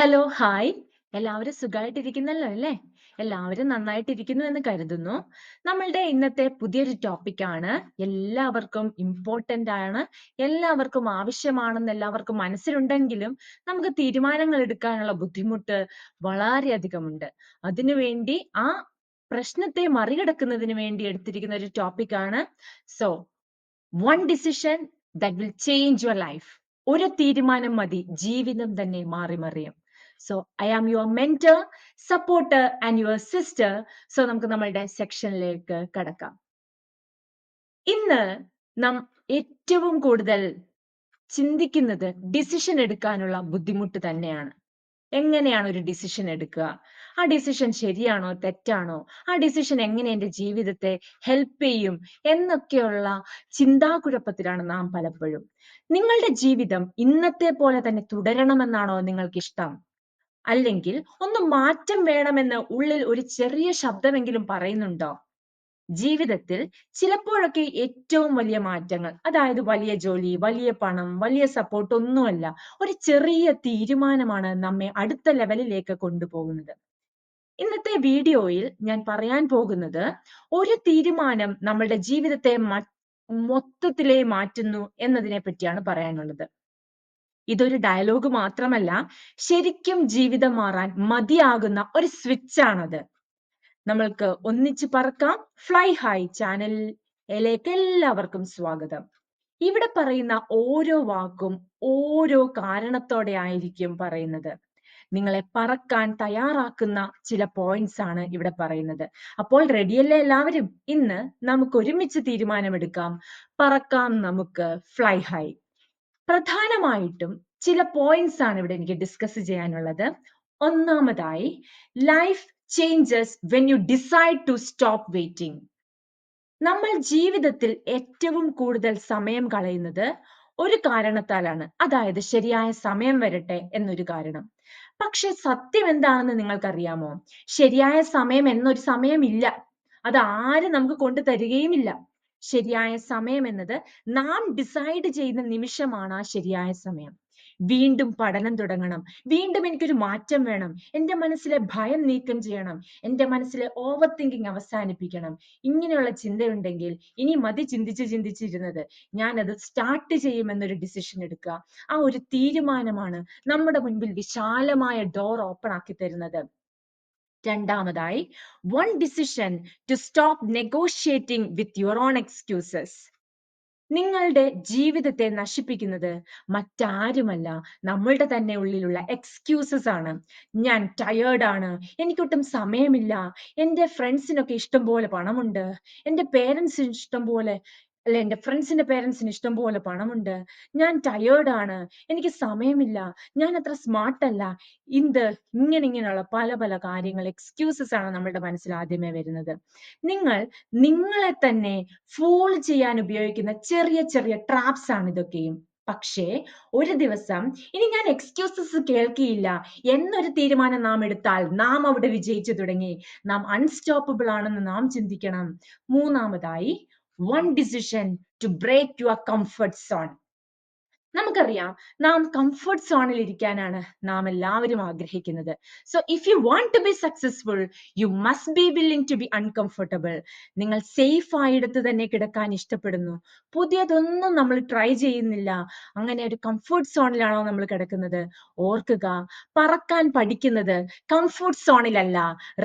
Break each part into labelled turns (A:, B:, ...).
A: Hello hi. എല്ലാവരും സുഖമായിട്ടിരിക്കുന്നല്ലോ അല്ലേ? എല്ലാവരും നന്നായിട്ടിരിക്കുന്നു എന്ന് കരുതുന്നു. നമ്മളുടെ ഇന്നത്തെ പുതിയൊരു ടോപ്പിക്കാണ് എല്ലാവർക്കും ഇമ്പോർട്ടന്റ് ആണ്. എല്ലാവർക്കും ആവശ്യമാണെന്ന് എല്ലാവർക്കും മനസ്സിലുണ്ടെങ്കിലും നമുക്ക് തീരുമാനങ്ങൾ എടുക്കാനുള്ള ബുദ്ധിമുട്ട് വളരെയധികം വളരെയധികമുണ്ട് അതിനുവേണ്ടി ആ പ്രശ്നത്തെ മറികടക്കുന്നതിന് വേണ്ടി എടുത്തിരിക്കുന്ന ഒരു ടോപ്പിക്കാണ് so one decision that will change your life ഒരു തീരുമാനം മതി. ജീവിതം തന്നെ മാറി മറിയും. So I am your mentor supporter and your sister so നമുക്ക് നമ്മളുടെ സെക്ഷനിലേക്ക് കടക്കാം. ഇന്ന് നാം ഏറ്റവും കൂടുതൽ ചിന്തിക്കുന്നത് ഡിസിഷൻ എടുക്കാനുള്ള ബുദ്ധിമുട്ട് തന്നെയാണ്. എങ്ങനെയാണ് ഒരു ഡിസിഷൻ എടുക്കുക? ആ ഡിസിഷൻ ശരിയാണോ തെറ്റാണോ? ആ ഡിസിഷൻ എങ്ങനെ എന്റെ ജീവിതത്തെ ഹെൽപ്പ് ചെയ്യും? എന്നൊക്കെയുള്ള ചിന്താകുഴപ്പത്തിലാണ് നാം പലപ്പോഴും. നിങ്ങളുടെ ജീവിതം ഇന്നത്തെ പോലെ തന്നെ തുടരണമെന്നാണോ നിങ്ങൾക്ക് ഇഷ്ടം അല്ലെങ്കിൽ ഒന്ന് മാറ്റം വേണമെന്ന് ഉള്ളിൽ ഒരു ചെറിയ ശബ്ദമെങ്കിലും പറയുന്നുണ്ടോ? ജീവിതത്തിൽ ചിലപ്പോഴൊക്കെ ഏറ്റവും വലിയ മാറ്റങ്ങൾ അതായത് വലിയ ജോലി വലിയ പണം വലിയ സപ്പോർട്ട് ഒന്നുമല്ല ഒരു ചെറിയ തീരുമാനമാണ് നമ്മെ അടുത്ത ലെവലിലേക്ക് കൊണ്ടുപോകുന്നത്. ഇന്നത്തെ വീഡിയോയിൽ ഞാൻ പറയാൻ പോകുന്നത് ഒരു തീരുമാനം നമ്മളുടെ ജീവിതത്തെ മൊത്തത്തിലേ മാറ്റുന്നു എന്നതിനെ പറ്റിയാണ് പറയാനുള്ളത്. ഇതൊരു ഡയലോഗ് മാത്രമല്ല ശരിക്കും ജീവിതം മാറാൻ മതിയാകുന്ന ഒരു സ്വിച്ച് ആണത്. നമ്മൾക്ക് ഒന്നിച്ച് പറക്കാം. ഫ്ലൈ ഹൈ ചാനലിലേക്ക് എല്ലാവർക്കും സ്വാഗതം. ഇവിടെ പറയുന്ന ഓരോ വാക്കും ഓരോ കാരണത്തോടെ ആയിരിക്കും പറയുന്നത്. നിങ്ങളെ പറക്കാൻ തയ്യാറാക്കുന്ന ചില പോയിന്റ്സ് ആണ് ഇവിടെ പറയുന്നത്. അപ്പോൾ റെഡിയല്ലേ എല്ലാവരും? ഇന്ന് നമുക്ക് ഒരുമിച്ച് തീരുമാനമെടുക്കാം. പറക്കാം നമുക്ക് ഫ്ലൈ ഹൈ പ്രധാനമായിട്ടും ചില പോയിന്റ്സ് ആണ് ഇവിടെ എനിക്ക് ഡിസ്കസ് ചെയ്യാനുള്ളത്. ഒന്നാമതായി life changes when you decide to stop waiting നമ്മൾ ജീവിതത്തിൽ ഏറ്റവും കൂടുതൽ സമയം കളയുന്നത് ഒരു കാരണത്താലാണ്. അതായത് ശരിയായ സമയം വരട്ടെ എന്നൊരു കാരണം. പക്ഷെ സത്യം എന്താണെന്ന് നിങ്ങൾക്കറിയാമോ? ശരിയായ സമയം എന്നൊരു സമയമില്ല. അത് ആരും നമുക്ക് കൊണ്ടു തരികയുമില്ല. ശരിയായ സമയം എന്നത് നാം ഡിസൈഡ് ചെയ്യുന്ന നിമിഷമാണ് ആ ശരിയായ സമയം. വീണ്ടും പഠനം തുടങ്ങണം. വീണ്ടും എനിക്കൊരു മാറ്റം വേണം. എന്റെ മനസ്സിലെ ഭയം നീക്കം ചെയ്യണം. എന്റെ മനസ്സിലെ ഓവർ തിങ്കിങ് അവസാനിപ്പിക്കണം. ഇങ്ങനെയുള്ള ചിന്തയുണ്ടെങ്കിൽ ഇനി മതി ചിന്തിച്ച് ചിന്തിച്ചിരുന്നത്. ഞാനത് സ്റ്റാർട്ട് ചെയ്യുമെന്നൊരു ഡിസിഷൻ എടുക്കുക. ആ ഒരു തീരുമാനമാണ് നമ്മുടെ മുൻപിൽ വിശാലമായ ഡോർ ഓപ്പൺ ആക്കി തരുന്നത്. രണ്ടാമതായി one decision to stop negotiating with your own excuses നിങ്ങളുടെ ജീവിതത്തെ നശിപ്പിക്കുന്നത് മറ്റാരുമല്ല നമ്മളുടെ തന്നെ ഉള്ളിലുള്ള എക്സ്ക്യൂസസ് ആണ്. ഞാൻ ടയേർഡ് ആണ് എനിക്കൊട്ടും സമയമില്ല എന്റെ ഫ്രണ്ട്സിനൊക്കെ ഇഷ്ടം പോലെ പണമുണ്ട് എന്റെ പേരൻസിന് ഇഷ്ടം പോലെ അല്ലെ എന്റെ ഫ്രണ്ട്സിന്റെ പേരൻസിന് ഇഷ്ടം പോലെ പണമുണ്ട്. ഞാൻ ടയേർഡാണ് എനിക്ക് സമയമില്ല. ഞാൻ അത്ര സ്മാർട്ട് അല്ല. ഇങ്ങനെ ഇങ്ങനെയുള്ള പല പല കാര്യങ്ങൾ എക്സ്ക്യൂസസ് ആണ് നമ്മളുടെ മനസ്സിൽ ആദ്യമേ വരുന്നത്. നിങ്ങൾ നിങ്ങളെ തന്നെ ഫോൾ ചെയ്യാൻ ഉപയോഗിക്കുന്ന ചെറിയ ചെറിയ ട്രാപ്സ് ആണ് ഇതൊക്കെയും. പക്ഷേ ഒരു ദിവസം ഇനി ഞാൻ എക്സ്ക്യൂസസ് കേൾക്കിയില്ല. എന്നൊരു തീരുമാനം നാം എടുത്താൽ നാം അവിടെ വിജയിച്ചു തുടങ്ങി. നാം അൺസ്റ്റോപ്പബിൾ ആണെന്ന് നാം ചിന്തിക്കണം. മൂന്നാമതായി one decision to break your comfort zone നമുക്കറിയാം നാം കംഫർട്ട് സോണിൽ ഇരിക്കാനാണ് നാം എല്ലാവരും ആഗ്രഹിക്കുന്നത്. So if you want to be successful you must be willing to be uncomfortable നിങ്ങൾ സേഫ് ആയിടത്ത് തന്നെ കിടക്കാൻ ഇഷ്ടപ്പെടുന്നു. പുതിയതൊന്നും നമ്മൾ ട്രൈ ചെയ്യുന്നില്ല. അങ്ങനെ ഒരു കംഫർട്ട് സോണിലാണോ നമ്മൾ കിടക്കുന്നത്? ഓർക്കുക പറക്കാൻ പഠിക്കുന്നത് കംഫർട്ട് സോണിലല്ല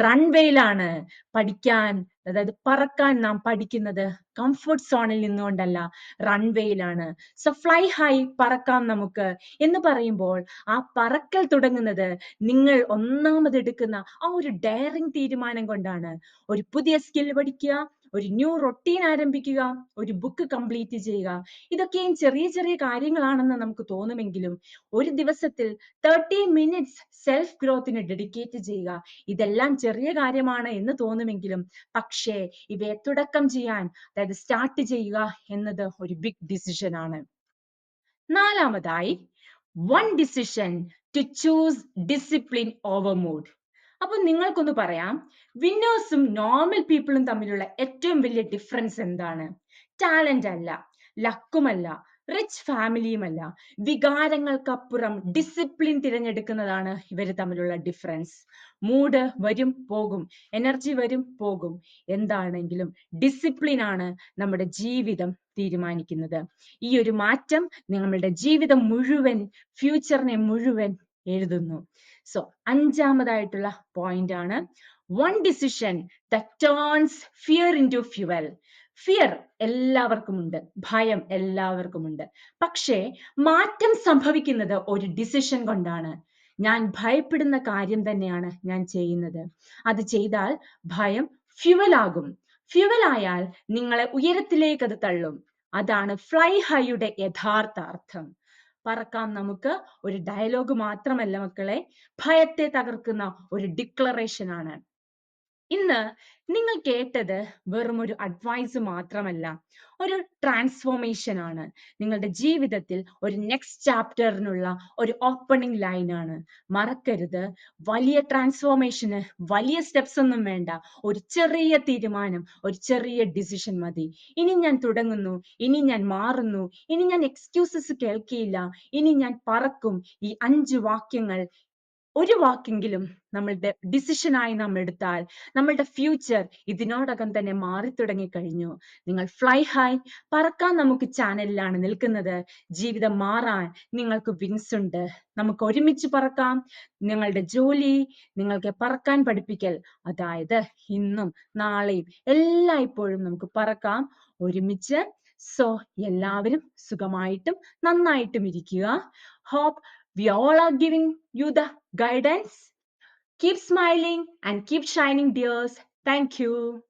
A: റൺവേയിലാണ് പഠിക്കാൻ അതായത് പറക്കാൻ നാം പഠിക്കുന്നത് കംഫർട്ട് സോണിൽ നിന്നുകൊണ്ടല്ല റൺവേയിലാണ് സോ ഫ്ലൈ ഹൈ പറക്കാം നമുക്ക്. എന്ന് പറയുമ്പോൾ ആ പറക്കൽ തുടങ്ങുന്നത് നിങ്ങൾ ഒന്നാമത് എടുക്കുന്ന ആ ഒരു ഡയറിങ് തീരുമാനം കൊണ്ടാണ്. ഒരു പുതിയ സ്കിൽ പഠിക്കുക ഒരു ന്യൂ റൊട്ടീൻ ആരംഭിക്കുക ഒരു ബുക്ക് കംപ്ലീറ്റ് ചെയ്യുക. ഇതൊക്കെയും ചെറിയ ചെറിയ കാര്യങ്ങളാണെന്ന് നമുക്ക് തോന്നുമെങ്കിലും ഒരു ദിവസത്തിൽ തേർട്ടി മിനിറ്റ്സ് സെൽഫ് ഗ്രോത്തിന് ഡെഡിക്കേറ്റ് ചെയ്യുക. ഇതെല്ലാം ചെറിയ കാര്യമാണ് എന്ന് തോന്നുമെങ്കിലും പക്ഷേ ഇവയെ തുടക്കം ചെയ്യാൻ അതായത് സ്റ്റാർട്ട് ചെയ്യുക എന്നത് ഒരു ബിഗ് ഡിസിഷൻ ആണ്. നാലാമതായി one decision to choose discipline over mood അപ്പൊ നിങ്ങൾക്കൊന്ന് പറയാം വിന്നേഴ്സും നോർമൽ പീപ്പിളും തമ്മിലുള്ള ഏറ്റവും വലിയ ഡിഫറൻസ് എന്താണ്? ടാലന്റ് അല്ല ലക്കുമല്ല റിച്ച് ഫാമിലിയുമല്ല വികാരങ്ങൾക്കപ്പുറം ഡിസിപ്ലിൻ തിരഞ്ഞെടുക്കുന്നതാണ് ഇവർ തമ്മിലുള്ള ഡിഫറൻസ് മൂഡ് വരും പോകും എനർജി വരും പോകും. എന്താണെങ്കിലും ഡിസിപ്ലിൻ ആണ് നമ്മുടെ ജീവിതം തീരുമാനിക്കുന്നത്. ഈ ഒരു മാറ്റം നിങ്ങളുടെ ജീവിതം മുഴുവൻ ഫ്യൂച്ചറിനെ മുഴുവൻ എഴുതുന്നു. സോ അഞ്ചാമതായിട്ടുള്ള പോയിന്റ് ആണ്. One decision the turns fear into fuel fear എല്ലാവർക്കും ഉണ്ട് ഭയം എല്ലാവർക്കും ഉണ്ട് പക്ഷേ മാറ്റം സംഭവിക്കുന്നത് ഒരു ഡിസിഷൻ കൊണ്ടാണ്. ഞാൻ ഭയപ്പെടുന്ന കാര്യം തന്നെയാണ് ഞാൻ ചെയ്യുന്നത്. അത് ചെയ്താൽ ഭയം ഫ്യുവലാകും ഫ്യുവലായാൽ നിങ്ങളെ ഉയരത്തിലേക്ക് അത് തള്ളും. അതാണ് ഫ്ലൈ ഹൈയുടെ യഥാർത്ഥ അർത്ഥം. പറക്കാം നമുക്ക്. ഒരു ഡയലോഗ് മാത്രമല്ല മക്കളെ. ഭയത്തെ തകർക്കുന്ന ഒരു ഡിക്ലറേഷൻ ആണ്. ഇന്ന് നിങ്ങൾ കേട്ടത് വെറും ഒരു അഡ്വൈസ് മാത്രമല്ല ഒരു ട്രാൻസ്ഫോർമേഷൻ ആണ്. നിങ്ങളുടെ ജീവിതത്തിൽ ഒരു നെക്സ്റ്റ് ചാപ്റ്ററിനുള്ള ഒരു ഓപ്പണിംഗ് ലൈൻ ആണ്. മറക്കരുത്. വലിയ ട്രാൻസ്ഫോർമേഷന് വലിയ സ്റ്റെപ്സ് ഒന്നും വേണ്ട. ഒരു ചെറിയ തീരുമാനം ഒരു ചെറിയ ഡിസിഷൻ മതി. ഇനി ഞാൻ തുടങ്ങുന്നു ഇനി ഞാൻ മാറുന്നു ഇനി ഞാൻ എക്സ്ക്യൂസസ് കേൾക്കിയില്ല ഇനി ഞാൻ പറക്കും ഈ അഞ്ച് വാക്യങ്ങൾ ഒരു വാക്കെങ്കിലും നമ്മളുടെ ഡിസിഷനായി നാം എടുത്താൽ നമ്മളുടെ ഫ്യൂച്ചർ ഇതിനോടകം തന്നെ മാറി തുടങ്ങി കഴിഞ്ഞു നിങ്ങൾ ഫ്ലൈ ഹൈ പറക്കാൻ നമുക്ക് ചാനലിലാണ് നിൽക്കുന്നത്. ജീവിതം മാറാൻ നിങ്ങൾക്ക് വിങ്സ് ഉണ്ട്. നമുക്ക് ഒരുമിച്ച് പറക്കാം. നിങ്ങളുടെ ജോലി നിങ്ങൾക്ക് പറക്കാൻ പഠിപ്പിക്കൽ. അതായത് ഇന്നും നാളെയും എല്ലായ്പ്പോഴും നമുക്ക് പറക്കാം. ഒരുമിച്ച്. സോ എല്ലാവരും സുഖമായിട്ടും നന്നായിട്ടും ഇരിക്കുക. Hope we all are giving you the guidance. Keep smiling and keep shining, dears. Thank you.